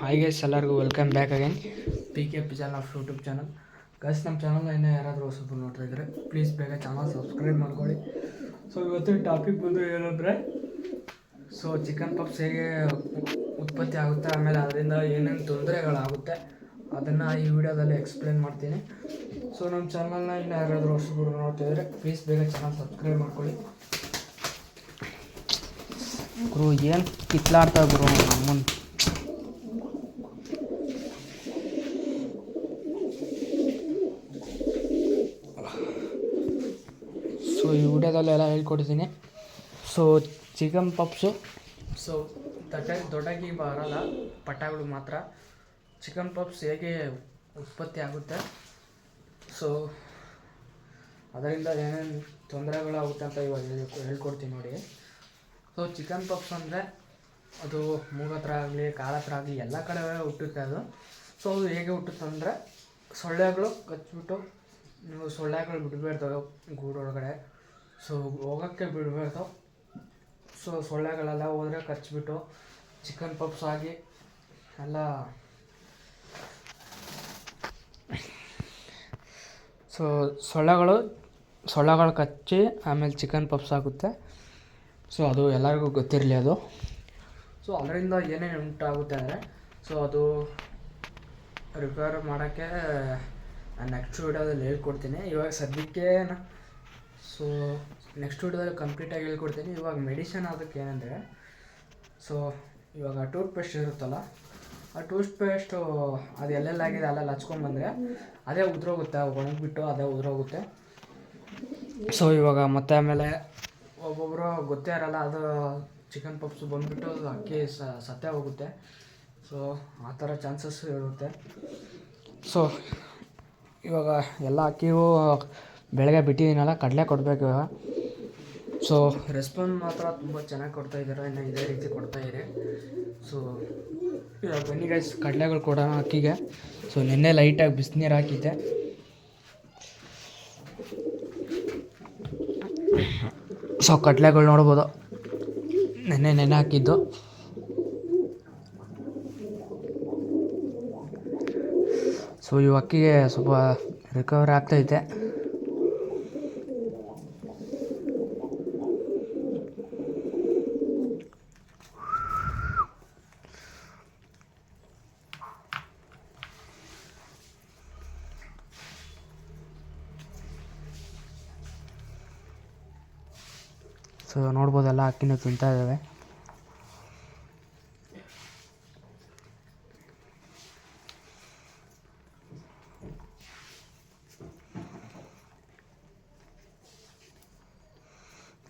Hi guys ಎಲ್ಲರಿಗೂ welcome back again P K P channel of YouTube channel guys ನಮ್ಮ ಚಾನಲ್ನ ಇನ್ನೂ ಯಾರಾದರೂ ಹೊಸಬ್ ನೋಡ್ತಾ ಇದ್ದಾರೆ ಪ್ಲೀಸ್ ಬೇಗ ಚಾನಲ್ ಸಬ್ಸ್ಕ್ರೈಬ್ ಮಾಡ್ಕೊಳ್ಳಿ. ಸೊ ಇವತ್ತಿನ ಟಾಪಿಕ್ ಬಂದು ಏನಂದರೆ ಸೊ ಚಿಕನ್ ಪಪ್ಸ್ ಹೇಗೆ ಉತ್ಪತ್ತಿ ಆಗುತ್ತೆ, ಆಮೇಲೆ ಅದರಿಂದ ಏನೇನು ತೊಂದರೆಗಳಾಗುತ್ತೆ, ಅದನ್ನು ಈ ವಿಡಿಯೋದಲ್ಲಿ ಎಕ್ಸ್ಪ್ಲೇನ್ ಮಾಡ್ತೀನಿ. ಸೊ ನಮ್ಮ ಚಾನಲ್ನ ಇನ್ನು ಯಾರಾದರೂ ಹೊಸಬ್ರು ನೋಡ್ತಾ ಪ್ಲೀಸ್ ಬೇಗ ಚಾನಲ್ ಸಬ್ಸ್ಕ್ರೈಬ್ ಮಾಡ್ಕೊಳ್ಳಿ. ಗುರು, ಏನು ಕಿತ್ಲಾಡ್ತಾ ಗುರು ನಮ್ಮನ್ನ? ಸೊ ಎಲ್ಲ ಹೇಳ್ಕೊಡ್ತೀನಿ ಸೊ ಚಿಕನ್ ಪಪ್ಸು. ಸೊ ದೊಡ್ಡ ದೊಡ್ಡಾಗಿ ಬರಲ್ಲ ಪಟಾಗಳು ಮಾತ್ರ. ಚಿಕನ್ ಪಪ್ಸ್ ಹೇಗೆ ಉತ್ಪತ್ತಿ ಆಗುತ್ತೆ? ಸೊ ಅದರಿಂದ ಏನೇನು ತೊಂದರೆಗಳಾಗುತ್ತೆ ಅಂತ ಇವಾಗ ಹೇಳಿ, ಹೇಳ್ಕೊಡ್ತೀನಿ ನೋಡಿ. ಸೊ ಚಿಕನ್ ಪಪ್ಸ್ ಅಂದರೆ ಅದು ಮೂಗತ್ರ ಆಗಲಿ, ಕಾಲ ಹತ್ರ ಆಗಲಿ, ಎಲ್ಲ ಕಡೆ ಹುಟ್ಟುತ್ತೆ ಅದು. ಸೊ ಅದು ಹೇಗೆ ಹುಟ್ಟುತ್ತೆ ಅಂದರೆ ಸೊಳ್ಳೆಗಳು ಕಚ್ಚಿಬಿಟ್ಟು ನೀವು ಸೊಳ್ಳೆಗಳು ಬಿಡಬಾರ್ದು ಗೂಡೊಳಗಡೆ. ಸೊ ಹೋಗೋಕ್ಕೆ ಬಿಡಬೇಕು ಸೊ ಸೊಳ್ಳೆಗಳೆಲ್ಲ ಹೋದರೆ ಕಚ್ಚಿಬಿಟ್ಟು ಚಿಕನ್ ಪಪ್ಸ್ ಆಗಿ ಎಲ್ಲ ಸೊ ಸೊಳ್ಳೆಗಳು ಸೊಳ್ಳೆಗಳು ಕಚ್ಚಿ ಆಮೇಲೆ ಚಿಕನ್ ಪಪ್ಸ್ ಆಗುತ್ತೆ. ಸೊ ಅದು ಎಲ್ಲರಿಗೂ ಗೊತ್ತಿರಲಿ ಅದು. ಸೊ ಅದರಿಂದ ಏನೇನು ಉಂಟಾಗುತ್ತೆ ಅಂದರೆ ಸೊ ಅದು ರಿಪೇರ್ ಮಾಡೋಕ್ಕೆ ನಾನು ನೆಕ್ಸ್ಟ್ ವೀಡಿಯೋದಲ್ಲಿ ಹೇಳ್ಕೊಡ್ತೀನಿ. ಇವಾಗ ಸದ್ಯಕ್ಕೆ ಸೊ ನೆಕ್ಸ್ಟ್ ವೀಡಿಯೋದಲ್ಲಿ ಕಂಪ್ಲೀಟಾಗಿ ಹೇಳ್ಕೊಡ್ತೀನಿ. ಇವಾಗ ಮೆಡಿಷನ್ ಅದಕ್ಕೆ ಏನಂದರೆ ಸೊ ಇವಾಗ ಟೂತ್ ಪೇಸ್ಟ್ ಇರುತ್ತಲ್ಲ, ಆ ಟೂತ್ ಪೇಸ್ಟು ಅದು ಎಲ್ಲೆಲ್ಲಾಗಿದೆ ಅಲ್ಲೆಲ್ಲ ಹಚ್ಕೊಂಡ್ಬಂದರೆ ಅದೇ ಉದುರೋಗುತ್ತೆ. ಒಣಗಿಬಿಟ್ಟು ಅದೇ ಉದುರೋಗುತ್ತೆ. ಸೊ ಇವಾಗ ಮತ್ತೆ ಆಮೇಲೆ ಒಬ್ಬೊಬ್ಬರು ಗೊತ್ತೇ ಇರಲ್ಲ, ಅದು ಚಿಕನ್ ಪಪ್ಸು ಬಂದುಬಿಟ್ಟು ಅಕ್ಕಿ ಸ, ಸತ್ತೇ ಹೋಗುತ್ತೆ. ಸೊ ಆ ಥರ ಚಾನ್ಸಸ್ ಇರುತ್ತೆ. ಸೊ ಇವಾಗ ಎಲ್ಲ ಅಕ್ಕಿಗೂ ಬೆಳಗ್ಗೆ ಬಿಟ್ಟಿದ್ದೀನಲ್ಲ, ಕಡಲೆ ಕೊಡಬೇಕು ಇವಾಗ. ಸೊ ರೆಸ್ಪಾನ್ಸ್ ಮಾತ್ರ ತುಂಬ ಚೆನ್ನಾಗಿ ಕೊಡ್ತಾ ಇದ್ದಾರೆ, ಇನ್ನು ಇದೇ ರೀತಿ ಕೊಡ್ತಾ ಇದೆ. ಸೊ ಬನ್ನಿ ಗೈಸ್ ಕಡಲೆಗಳು ಕೊಡೋಣ ಅಕ್ಕಿಗೆ. ಸೊ ನಿನ್ನೆ ಲೈಟಾಗಿ ಬಿಸಿನೀರು ಹಾಕಿದ್ದೆ. ಸೊ ಕಡಲೆಗಳು ನೋಡ್ಬೋದು. ನೆನ್ನೆ ನೆನೆ ಹಾಕಿದ್ದು. ಸೊ ಇವು ಅಕ್ಕಿಗೆ ಸ್ವಲ್ಪ ರಿಕವರಿ ಆಗ್ತೈತೆ ಸೊ ನೋಡ್ಬೋದಲ್ಲ, ಅಕ್ಕಿನೂ ತಿಂತಾ ಇದ್ದಾವೆ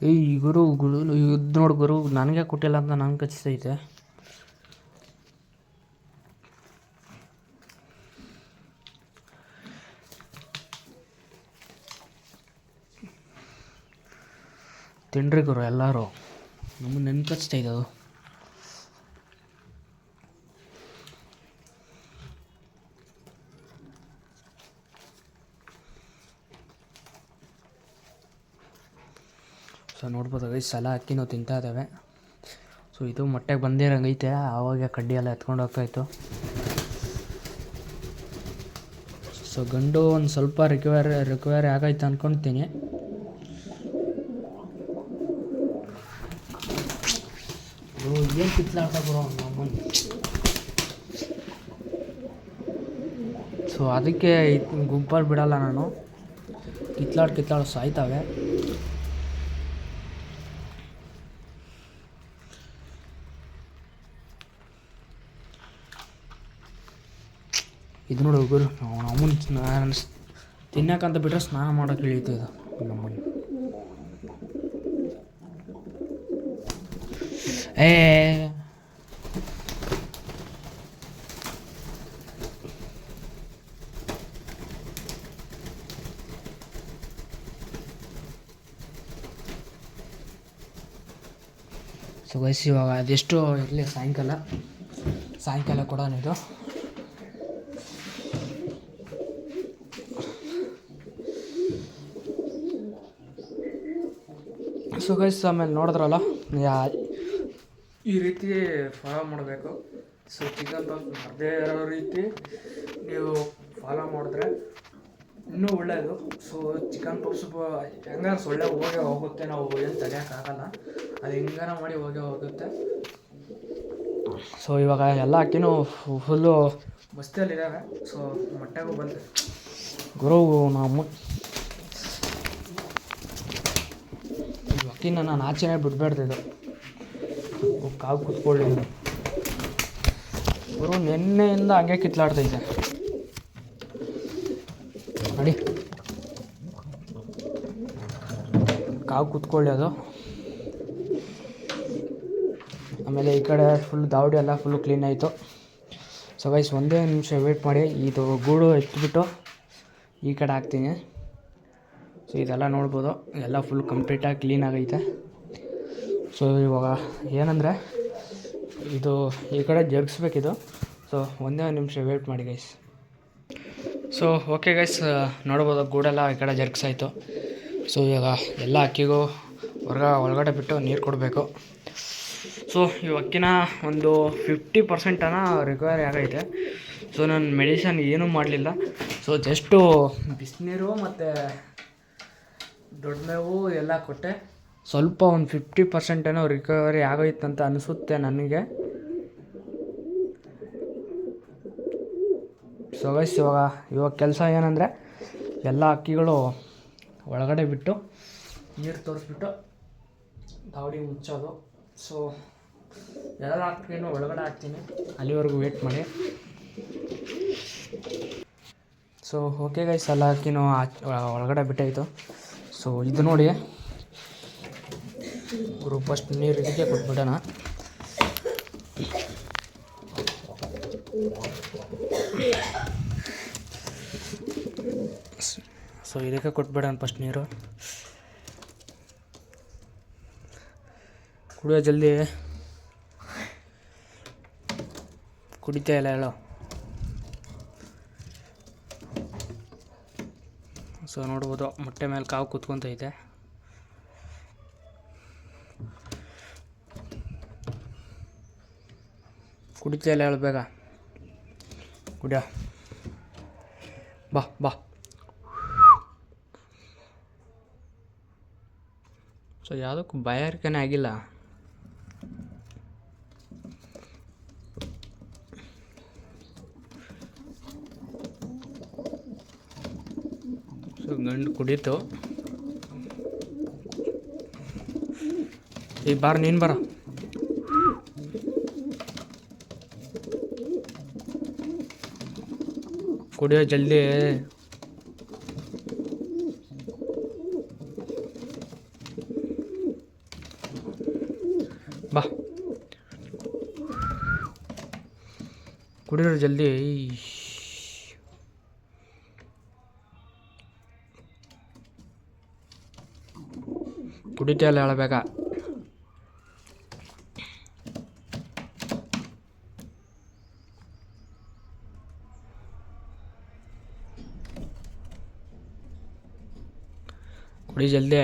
ಏಯ್ ಗುರು ಗುರು ಇದು ನೋಡಿ ಗುರು, ನನಗೆ ಕೊಟ್ಟಿಲ್ಲ ಅಂತ ನಂಗೆ ಕಚ್ತೈತೆ ತಿನ್ರಿ ಗುರು ಎಲ್ಲರೂ ನಮ್ಮ ನೆನ್ಕಚ್ತೈತೆ ಅದು. ಸೊ ನೋಡ್ಬೋದು ಗೈಸ್ ಅಕ್ಕಿ ನಾವು ತಿಂತಾ ಇದ್ದಾವೆ. ಸೊ ಇದು ಮೊಟ್ಟೆಗೆ ಬಂದಿರಂಗೈತೆ ಆವಾಗ ಕಡ್ಡಿ ಎಲ್ಲ ಎತ್ಕೊಂಡು ಹೋಗ್ತಾಯಿತ್ತು ಸೊ ಗಂಡು ಒಂದು ಸ್ವಲ್ಪ ರಿಕ್ವೈರ್ ರಿಕ್ವೈರಿ ಆಗೈತೆ ಅಂದ್ಕೊಳ್ತೀನಿ ಏನು ಕಿತ್ಲಾಡ್ತಾ ಬರೋ ನಮ್ಮನ್ನು ಸೊ ಅದಕ್ಕೆ ಗುಂಪಲ್ಲಿ ಬಿಡಲ್ಲ ನಾನು. ಕಿತ್ಲಾಡ್ ಕಿತ್ಲಾಡ್ ಸಾಯ್ತಾವೆ. ಇದು ನೋಡಿ ಗುರು ನಮ್ಮನ್ನು ನಾನು ತಿನ್ನಕ್ಕಂತ ಬಿಟ್ಟರೆ ಸ್ನಾನ ಮಾಡೋಕೆ ಇಳಿಯುತ್ತೆ ಇದು ನಮ್ಮನ್ನು. ಏ ಸೊ ಗೈಸ್ ಇವಾಗ ಅದೆಷ್ಟು ಇರಲಿ, ಸಾಯಂಕಾಲ? ಸಾಯಂಕಾಲ ಕೊಡೋಣ ಇದು. ಸೊ ಗೈಸ್ ಆಮೇಲೆ ನೋಡಿದ್ರಲ್ಲ, ಯಾ ಈ ರೀತಿ ಫಾಲೋ ಮಾಡಬೇಕು. ಸೊ ಚಿಕನ್ ಬಾಕ್ಸ್ ಮಾಡದೇ ಇರೋ ರೀತಿ ನೀವು ಫಾಲೋ ಮಾಡಿದ್ರೆ ಇನ್ನೂ ಒಳ್ಳೆಯದು ಸೊ ಚಿಕನ್ ಪಾಕ್ಸ್ ಹೆಂಗಾರ ಸೊಳ್ಳೆ ಹೋಗೇ ಹೋಗುತ್ತೆ. ನಾವು ಏನು ತಡೆಯೋಕ್ಕಾಗಲ್ಲ. ಅದು ಹೆಂಗಾರ ಮಾಡಿ ಹೋಗೇ ಹೋಗುತ್ತೆ. ಸೊ ಇವಾಗ ಎಲ್ಲ ಅಕ್ಕಿನೂ ಫುಲ್ಲು ಮಸ್ತಿಯಲ್ಲಿದ್ದಾವೆ ಸೊ ಮೊಟ್ಟೆಗೂ ಬಂದೆ ಗುರು ನಮ್ಮ ಅಕ್ಕಿನ ನಾನು ಆಚೆನೇ ಬಿಡಬೇಡ್ದಿದ್ದು ಕಾವು ಕುತ್ಕೊಳ್ಳಿ. ಗುರು, ನಿನ್ನೆಯಿಂದ ಹಂಗೆ ಕಿತ್ಲಾಡ್ತೈತೆ ನೋಡಿ. ಕಾವು ಕುತ್ಕೊಳ್ಳಿ ಅದು. ಆಮೇಲೆ ಈ ಕಡೆ ಫುಲ್ ದಾವಡಿ ಎಲ್ಲ ಫುಲ್ಲು ಕ್ಲೀನ್ ಆಯಿತು. ಸೊ ವೈಸ್ ಒಂದೇ ನಿಮಿಷ ವೇಟ್ ಮಾಡಿ. ಇದು ಗೂಡು ಎತ್ಬಿಟ್ಟು ಈ ಕಡೆ ಹಾಕ್ತೀನಿ. ಸೊ ಇದೆಲ್ಲ ನೋಡ್ಬೋದು. ಎಲ್ಲ ಫುಲ್ ಕಂಪ್ಲೀಟಾಗಿ ಕ್ಲೀನ್ ಆಗೈತೆ. ಸೊ ಇವಾಗ ಏನಂದರೆ, ಇದು ಈ ಕಡೆ ಜಗ್ಸ್ಬೇಕಿದು. ಸೊ ಒಂದೇ ಒಂದು ನಿಮಿಷ ವೇಟ್ ಮಾಡಿ ಗೈಸ್ ಸೊ ಓಕೆ ಗೈಸ್ ನೋಡ್ಬೋದು, ಗೂಡೆಲ್ಲ ಈ ಕಡೆ ಜರುಗಿಸಾಯಿತು ಸೊ ಇವಾಗ ಎಲ್ಲ ಅಕ್ಕಿಗೂ ಹೊರಗ ಒಳಗಡೆ ಬಿಟ್ಟು ನೀರು ಕೊಡಬೇಕು. ಸೊ ಈ ಅಕ್ಕಿನ ಒಂದು ಫಿಫ್ಟಿ ಪರ್ಸೆಂಟನ್ನು ರಿಕವರಿ ಆಗೈತೆ. ಸೊ ನಾನು ಮೆಡಿಸನ್ ಏನೂ ಮಾಡಲಿಲ್ಲ. ಸೊ ಜಸ್ಟು ಬಿಸಿನೀರು ಮತ್ತು ದೊಡ್ಡ ಮೇವು ಎಲ್ಲ ಕೊಟ್ಟೆ. ಸ್ವಲ್ಪ ಒಂದು ಫಿಫ್ಟಿ ಪರ್ಸೆಂಟ್ ಏನೋ ರಿಕವರಿ ಆಗೋಯ್ತಂತ ಅನಿಸುತ್ತೆ ನನಗೆ. ಸೊ ಗೈಸ್ ಇವಾಗ ಇವಾಗ ಕೆಲಸ ಏನಂದರೆ, ಎಲ್ಲ ಅಕ್ಕಿಗಳು ಒಳಗಡೆ ಬಿಟ್ಟು ನೀರು ತೋರಿಸ್ಬಿಟ್ಟು ದಾವಡಿ ಮುಚ್ಚೋದು. ಸೊ ಎಲ್ಲ ಅಕ್ಕಿನೂ ಒಳಗಡೆ ಹಾಕ್ತೀನಿ. ಅಲ್ಲಿವರೆಗೂ ವೇಟ್ ಮಾಡಿ. ಸೊ ಓಕೆ ಗೈಸ್ ಎಲ್ಲ ಅಕ್ಕಿನೂ ಒಳಗಡೆ ಬಿಟ್ಟಾಯಿತು. ಸೊ ಇದು ನೋಡಿ. ಗುರು ಫಸ್ಟ್ ನೀರು ಇದಕ್ಕೆ ಕೊಟ್ಬಿಡೋಣ. ಸೊ ಇದಕ್ಕೆ ಕೊಟ್ಬಿಡೋಣ ಫಸ್ಟ್ ನೀರು. ಕುಡಿಯೋ ಜಲ್ದಿ. ಕುಡಿತಾ ಇಲ್ಲ, ಹೇಳೋ. ಸೊ ನೋಡ್ಬೋದು, ಮೊಟ್ಟೆ ಮೇಲೆ ಕಾವು ಕೂತ್ಕೊಂತೈತೆ. ಕುಡಿತಾ ಇಲ್ಲ ಹೇಳು ಬೇಗ ಕುಡಿಯ ಬಾ ಬಾ ಸೊ ಯಾವುದಕ್ಕೂ ಬಾಯಾರಿಕೆನೇ ಆಗಿಲ್ಲ ಸೊ ಗಂಡು ಕುಡೀತು ಈ ಬಾರ ನೀನು ಬರ ಕುಡಿಯೋ ಜಲ್ದಿ ಬಾ ಕುಡಿಯೋರು ಜಲ್ದಿ ಕುಡಿತಾ ಇಲ್ಲ ಹೇಳಬೇಕಾ ಕುಡಿ ಜಲ್ದಿ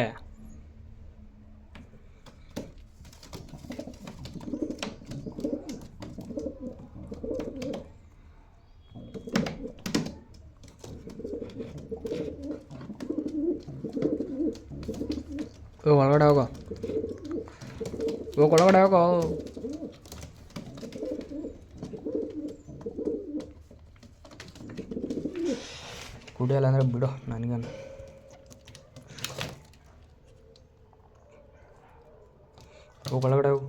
ಒಳಗಡೆ ಹೋಗೋ. ಹೋಗ್ ಒಳಗಡೆ ಹೋಗೋ. ಕುಡಿಯಲ್ಲ ಅಂದರೆ ಬಿಡು ನನಗೇನು. ಹೋಗ್ ಒಳಗಡೆ ಹೋಗು.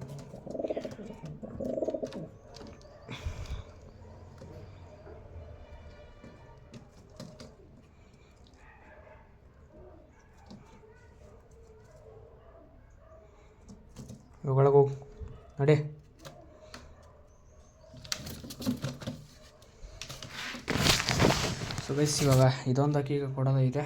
ಇವಾಗ ಇದೊಂದು ಅಕ್ಕಿ ಈಗ ಕೊಡೋದೈತೆ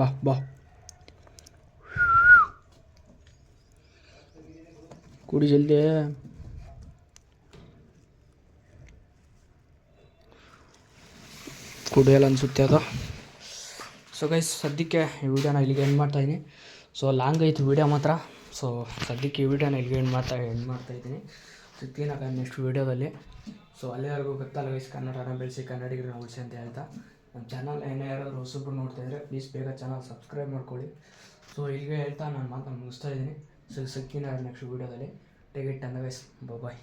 ಬಾ ಬಾ ಕುಡಿ ಜಲ್ದಿ ಕುಡಿಯಲ್ಲ ಅನಿಸುತ್ತೆ ಅದು. ಸೊ ಗೈಸ್ ಸದ್ಯಕ್ಕೆ ಈ ವಿಡಿಯೋನ ಇಲ್ಲಿಗೆ ಎಂಡ್ ಮಾಡ್ತಾಯಿದ್ದೀನಿ ಸೊ ಲಾಂಗ್ ಆಯಿತು ವಿಡಿಯೋ ಮಾತ್ರ. ಸೊ ಸದ್ಯಕ್ಕೆ ಈ ವಿಡಿಯೋನ ಇಲ್ಲಿಗೆ ಎಂಡ್ ಮಾಡ್ತಾ ಎಂಡ್ ಮಾಡ್ತಾಯಿದ್ದೀನಿ ಸಿಗ್ತೀನಾಗ ನೆಕ್ಸ್ಟ್ ವಿಡಿಯೋದಲ್ಲಿ ಸೊ ಅಲ್ಲಿವರೆಗೂ ಗೊತ್ತಲ್ಲ ಗೈಸ್ ಕನ್ನಡನ ಬೆಳೆಸಿ ಕನ್ನಡಿಗರನ್ನ ಉಳಿಸಿ ಅಂತ ಹೇಳ್ತಾ. ನಮ್ಮ ಚಾನಲ್ ಏನೇ ಯಾರಾದರೂ ಹೊಸಬ್ರು ನೋಡ್ತಾ ಇದ್ದರೆ ಪ್ಲೀಸ್ ಬೇಗ ಚಾನಲ್ ಸಬ್ಸ್ಕ್ರೈಬ್ ಮಾಡ್ಕೊಳ್ಳಿ. ಸೊ ಇಲ್ಲಿಗೆ ಹೇಳ್ತಾ ನಾನು ಮಾತನ್ನು ಮುಗಿಸ್ತಾ ಇದ್ದೀನಿ. ಸೊ ಸಿಗ್ತೀನಿ ನೆಕ್ಸ್ಟ್ ವಿಡಿಯೋದಲ್ಲಿ ಟೇಕ್ ಇಟ್ ಅಂದ ಗೈಸ್ ಬಾಯ್